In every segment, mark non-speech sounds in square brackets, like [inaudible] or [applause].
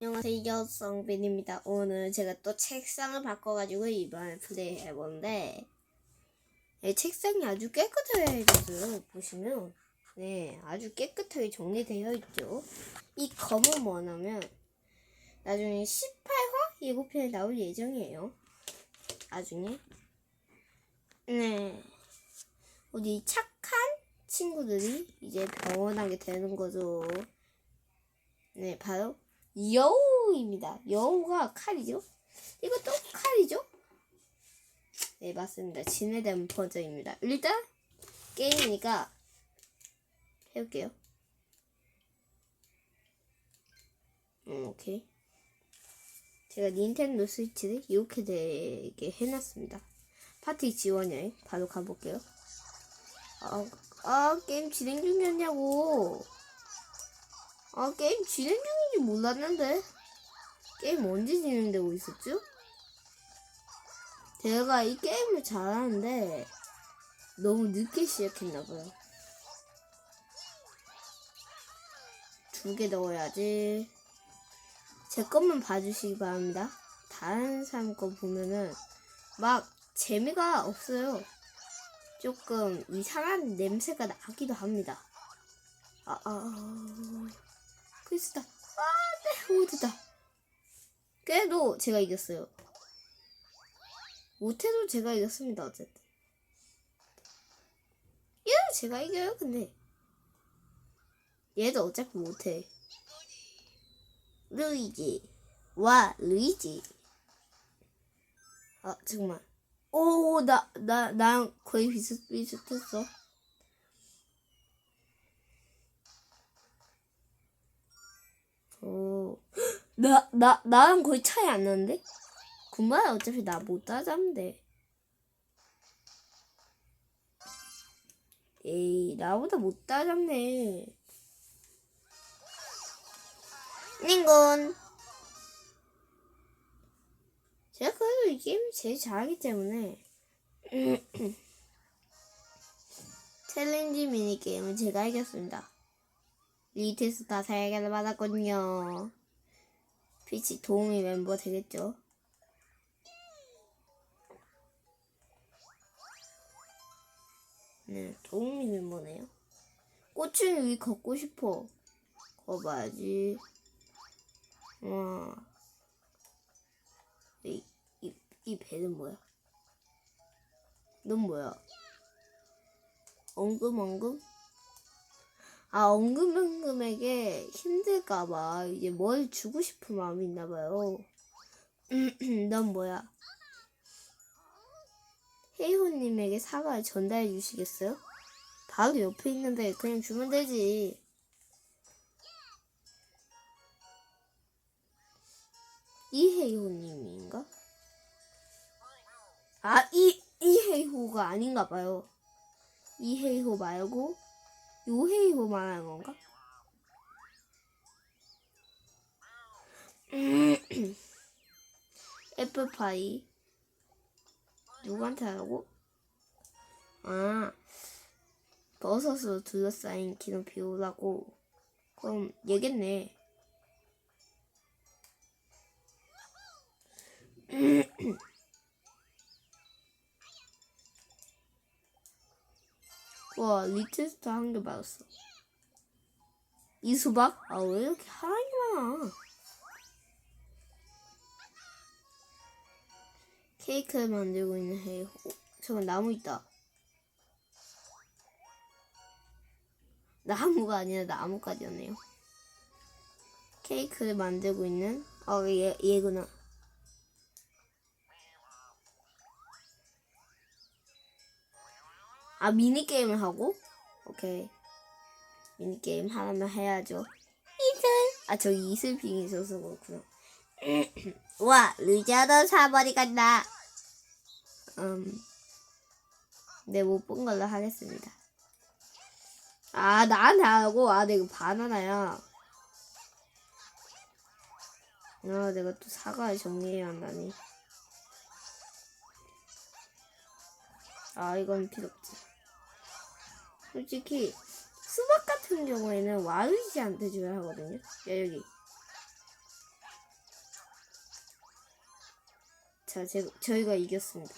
안녕하세요, 성빈입니다. 오늘 제가 또 책상을 바꿔가지고 이번에 플레이 해보는데, 네, 책상이 아주 깨끗해졌어요. 보시면, 네, 아주 깨끗하게 정리되어 있죠. 이 검은 뭐냐면, 나중에 18화 예고편에 나올 예정이에요. 나중에. 네. 우리 착한 친구들이 이제 병원하게 되는 거죠. 네, 바로 여우입니다. 여우가 칼이죠? 이것도 칼이죠? 네, 맞습니다. 진해된 버전입니다. 일단 게임이니까 해볼게요. 음, 오케이. 제가 닌텐도 스위치를 이렇게 되게 해놨습니다. 파티 지원 여행 바로 가볼게요. 아, 아 게임 진행 중이었냐고. 아, 게임 진행 중인지 몰랐는데. 게임 언제 진행되고 있었죠? 제가 이 게임을 잘하는데, 너무 늦게 시작했나봐요. 두 개 넣어야지. 제 것만 봐주시기 바랍니다. 다른 사람 거 보면은, 막, 재미가 없어요. 조금 이상한 냄새가 나기도 합니다. 아, 아, 아. 크리스다. 아, 네, 오드다. 그래도 제가 이겼어요. 못해도 제가 이겼습니다, 어쨌든. 얘도 제가 이겨요, 근데. 얘도 어차피 못해. 루이지. 와, 루이지. 아, 정말. 오, 나, 나, 나랑 거의 비슷, 비슷했어. 오, [gasps] 나, 나, 나랑 거의 차이 안 나는데? 군말 어차피 나못 돼. 에이, 나보다 못 따잡네. 닝군. 제가 그래도 이 게임 제일 잘하기 때문에. [clears throat] 챌린지 미니게임은 제가 이겼습니다. 리테스 다 사야게 받았거든요. 피치 도우미 멤버 되겠죠? 네, 도우미 멤버네요. 꽃은 위 걷고 싶어. 거봐야지. 와. 이, 이, 이 배는 뭐야? 넌 뭐야? 엉금엉금? 아, 엉금엉금에게 힘들까봐 이제 뭘 주고 싶은 마음이 있나봐요. [clears throat] 넌 뭐야? 헤이호님에게 사과를 전달해 주시겠어요? 바로 옆에 있는데 그냥 주면 되지. 이헤이호님인가? 아, 이, 이헤이호가 아닌가 봐요. 이헤이호 말고, 요헤이호 말하는 건가? [clears throat] 애플파이. 누구한테 하라고? 아, 버섯으로 둘러싸인 기름 비우라고. 그럼 얘겠네. 와, 리테스트 한개 받았어. 이 수박? 아, 왜 이렇게 하나이 많아? 케이크를 만들고 있는 해. 어, 저건 나무 있다. 나무가 아니라 나무까지였네요. 케이크를 만들고 있는, 어, 얘, 얘구나. 아, 미니게임을 하고? 오케이. 미니게임 하나만 해야죠. 이슬! 아, 저기 이슬핑이 있어서 그렇구나. [clears throat] 와, 루자도 사버리 간다. 음, 네, 못 본 걸로 하겠습니다. 아, 나한테 안 하고, 아, 내가 바나나야. 아, 내가 또 사과를 정리해야 한다니. 아, 이건 필요 없지. 솔직히 수박 같은 경우에는 와이지한테 줘야 하거든요. 야 여기. 자, 제, 저희가 이겼습니다.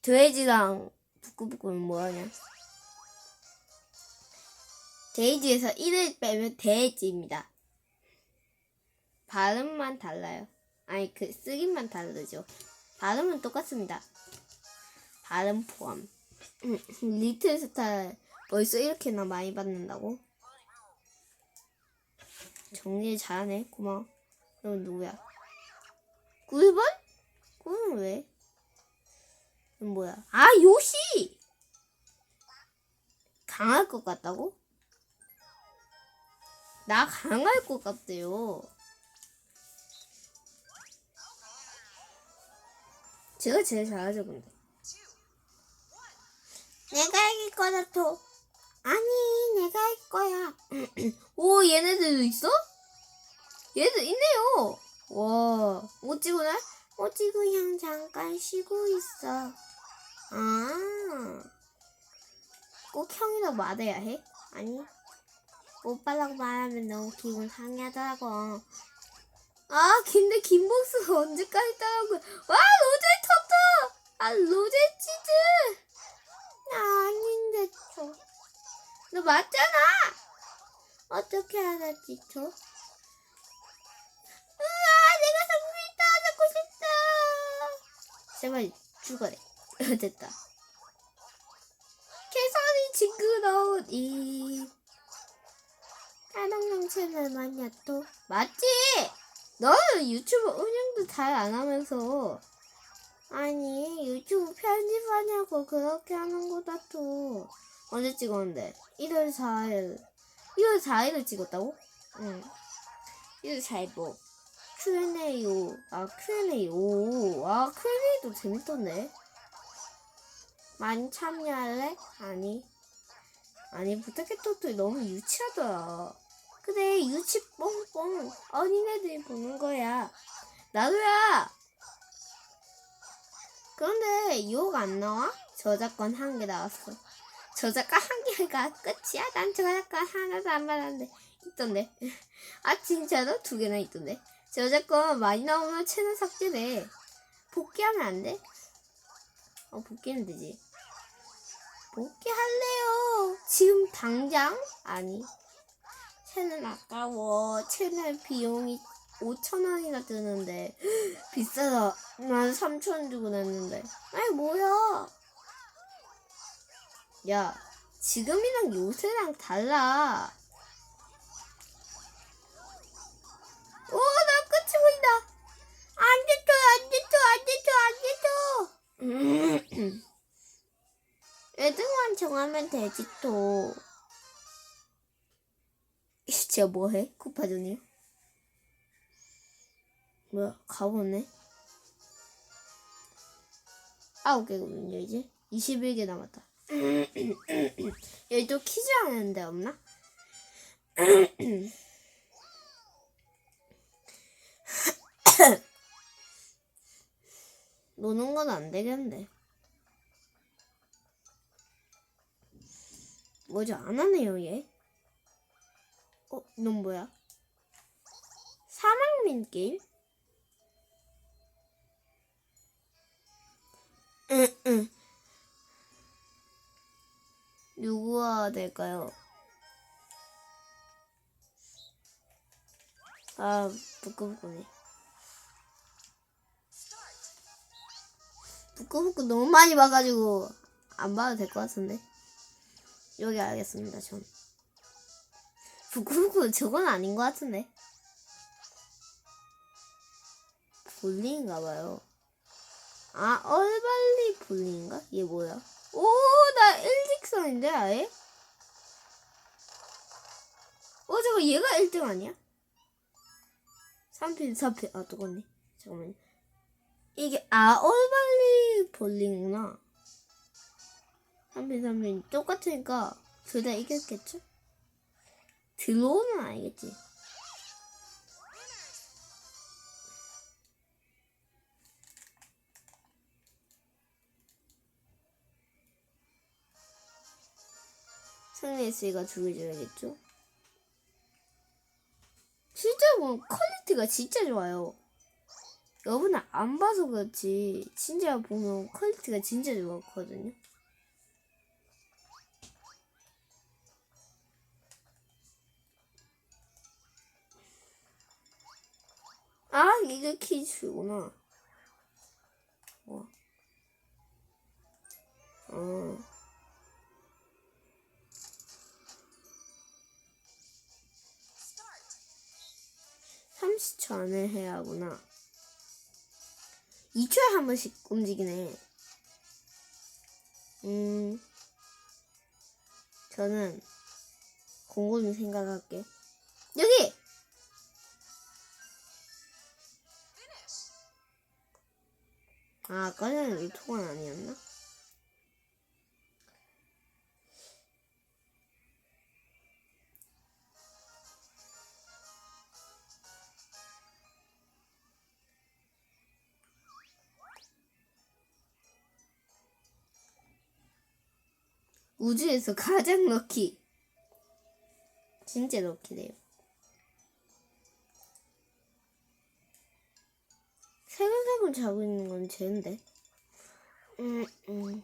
돼지랑 북구북구는 뭐하냐? 데이지에서 1을 빼면 돼지입니다. 발음만 달라요. 아니, 그, 쓰기만 다르죠. 발음은 똑같습니다. 발음 포함. 리틀 스타 벌써 이렇게나 많이 받는다고? 정리 잘하네. 고마워. 그럼 누구야? 9번? 9번 왜? 그럼 뭐야? 아, 요시! 강할 것 같다고? 나 강할 것 같대요. 제가 제일 잘하죠, 근데. 내가 이길 거다, 또. 아니, 내가 할 거야. [clears throat] 오, 얘네들도 있어? 얘들 있네요. 와, 오찌구나? 오찌구 형 잠깐 쉬고 있어. 아, 꼭 형이라고 말해야 해? 아니, 오빠라고 말하면 너무 기분 상하더라고. 아, 근데 김복수가 언제까지 따라오고, 와, 로제 터터! 아, 로제 치즈! 나 아닌데, 저. 너 맞잖아! 어떻게 알았지, 저? 으아, 내가 성공했다! 잡고 싶다! 제발 죽어래. [laughs] 됐다. 개선이 징그러운 이 사랑용 채널 맞냐 또? 맞지? 너는 유튜브 운영도 잘 안 하면서 아니 유튜브 편집하냐고 그렇게 하는 거다 또. 언제 찍었는데? 1월 4일. 1월 4일을 찍었다고? 응. 1월 4일 뭐? Q&A요. 아 Q&A 오아 Q&A도 재밌던데. 많이 참여할래? 아니. 아니 부탁해 토토 너무 유치하더라. 그래 유치 뽕뽕. 어린애들이 보는 거야. 나도야 그런데 욕안 나와? 저작권 한 개 나왔어 저작권 한 개가 끝이야? 난 저작권 하나도 안 받았는데 있던데 [laughs] 아 진짜로? 두 개나 있던데 저작권 많이 나오면 채널 삭제돼 복귀하면 안 돼? 어 복귀는 되지 복귀할래요 지금 당장? 아니 채널 아까워 채널 비용이 5천원이나 드는데. [gasps] 비싸다 난 3천원 주고 냈는데. 아니 뭐야? 야 지금이랑 요새랑 달라. 오 나 끝이 보인다. 안 됐어 안 됐어 안 됐어 안 됐어. [clears throat] 1등만 정하면 되지 또. 진짜 뭐해? 쿠파전이요? 뭐야 가보네 아홉 개거든요 이제 21개 남았다 [clears throat] 여기 또 퀴즈 하는데 없나? [clears throat] 노는 건 안 되겠는데 뭐죠 안 하네요 얘 어? 넌 뭐야? 사망민 게임? 될까요? 아, 부끄부끄네. 부끄부끄 너무 많이 봐가지고 안 봐도 될 것 같은데. 여기 알겠습니다, 전. 부끄부끄 저건 아닌 것 같은데. 볼링인가 봐요. 아, 얼발리 볼링인가? 얘 뭐야? 오, 나 일직선인데, 아예? 어, 저거 얘가 1등 아니야? 3핀, 4핀. 아, 똑같네. 잠깐만요. 이게, 아, 얼발리 볼링이구나. 3핀, 3핀. 똑같으니까 둘 다 이겼겠죠? 들어오는 아니겠지? 승리했으니까 죽여줘야겠죠? 진짜 뭐 퀄리티가 진짜 좋아요. 여러분은 안 봐서 그렇지 진짜 보면 퀄리티가 진짜 좋거든요. 아 이게 키즈구나. 뭐? 어. 30초 안에 해야 하구나. 2초에 한 번씩 움직이네. 음, 저는 곰곰이 생각할게. 여기! 아, 아까 전에 이 통화 아니었나? 우주에서 가장 럭키. 진짜 럭키네요. 세근세근 자고 있는 건 쟤인데. 음, 음. 음,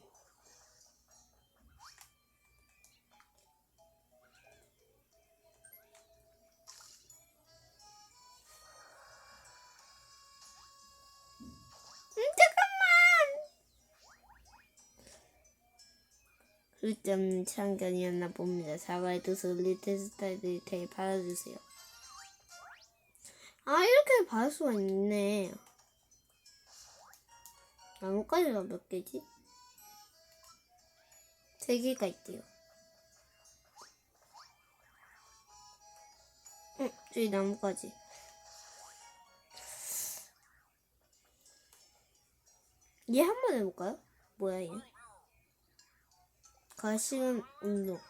글점 참견이었나 봅니다. 사과의 뜻을 리트 스타일들이 되게 받아주세요. 아, 이렇게 받을 수가 있네. 나뭇가지가 몇 개지? 세 개가 있대요. 응, 저기 나뭇가지. 얘 한 번 해볼까요? 뭐야, 얘? 가시는 운동.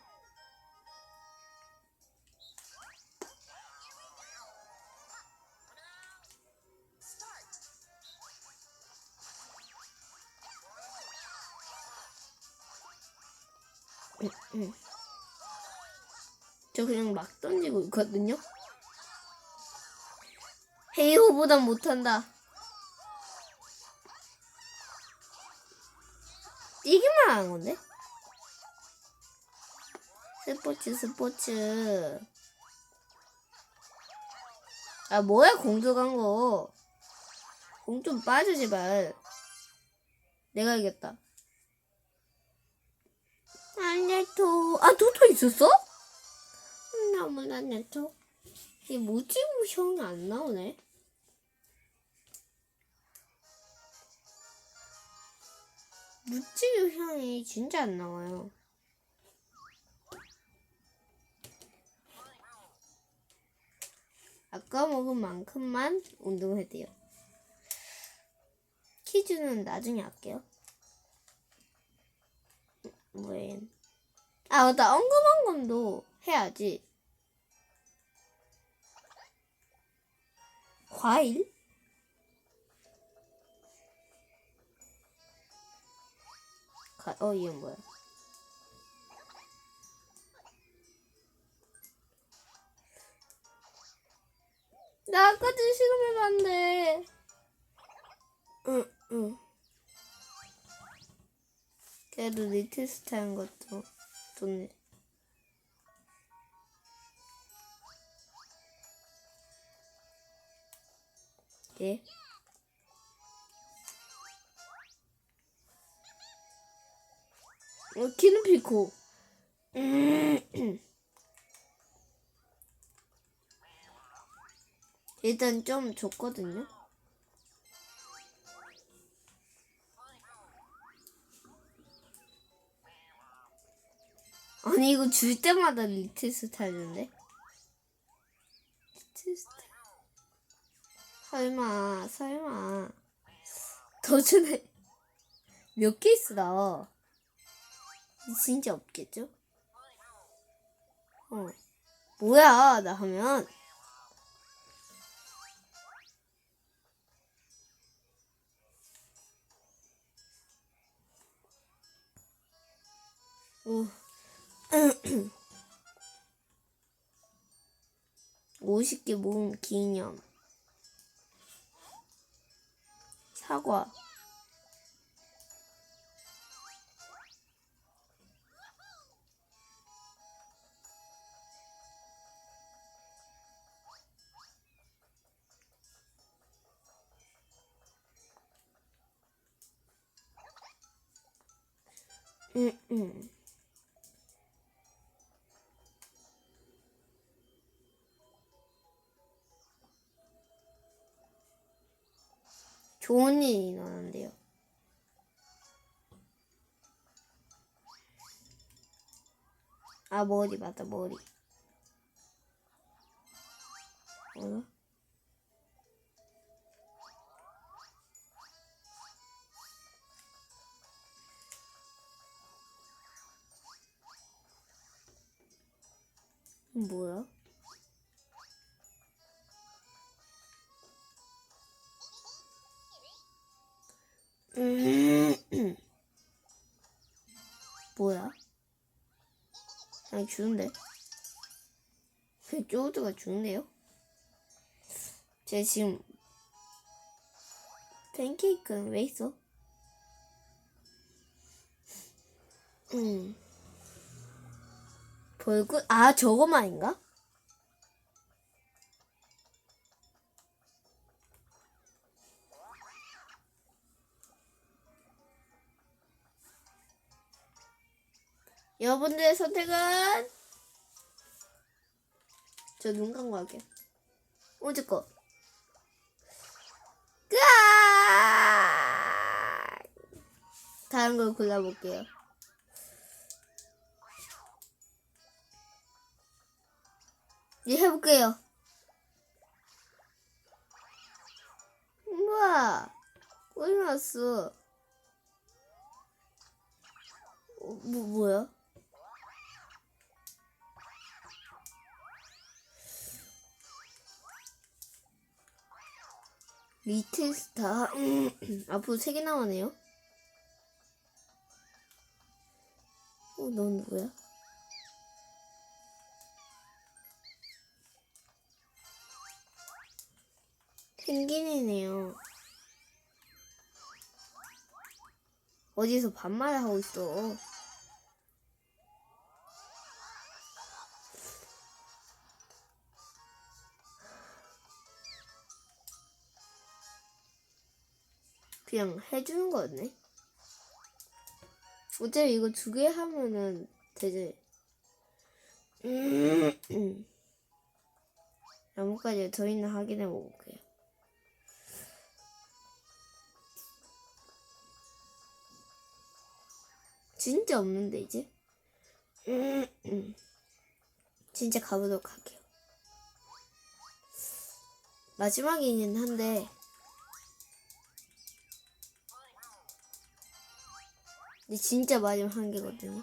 응, 응. 저 그냥 막 던지고 있거든요. 헤이호보단 못한다. 뛰기만 하는 건데? 스포츠 스포츠. 아 뭐야 공주 간거. 공 좀 빠져 제발 내가 이겼다. 안네토 아 도토 있었어? 음, 너무나 네토 이 뭐지? 형이 안 나오네? 무지개 향이 진짜 안 나와요. 아까 먹은 만큼만 운동해야 돼요. 퀴즈는 나중에 할게요. 뭐예요? 아 맞다 엉금엉금도 해야지. 과일? 가, 어 이건 뭐야? 나 아까 전 실험해봤는데. 응, 응. 그래도 리트스트 한 것도 좋네. 예? 어, 키는 피코. 음. 일단 좀 좋거든요. 아니 이거 줄 때마다 리트 스타일인데? 리트 스타일. 설마 설마 더 전에 몇개 있어? 진짜 없겠죠? 어. 뭐야, 나 하면. 50개 모은 기념. 사과. 음, 음. 좋은 일이 일어난대요. 아, 머리 맞다, 머리. 뭐야? 뭐야? 뭐야? 아니 죽는데? 그 쪼드가 죽네요? 제 지금 팬케이크는 왜 있어? 음. 벌꿀? 아 저거만인가? 여러분들의 선택은 저 눈 감고 할게요. 오즈 거. 다른 걸 골라볼게요. 이제 해볼게요. 우와, 꼴이 났어. 어, 뭐, 뭐야? 리틀 스타. 앞으로 세개 나오네요. 어, 넌 누구야? 펭귄이네요. 어디서 반말을 하고 있어. 그냥 해주는 거였네. 어차피 이거 두 개 하면은 되지. 음. 나뭇가지 더 있나 확인해 볼게요. 진짜 없는데 이제? 음. 진짜 가보도록 할게요. 마지막이긴 한데 근데 진짜 마지막 한 개거든요.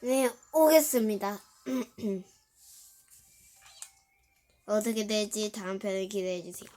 네, 오겠습니다. [clears throat] 어떻게 될지 다음 편을 기대해 주세요.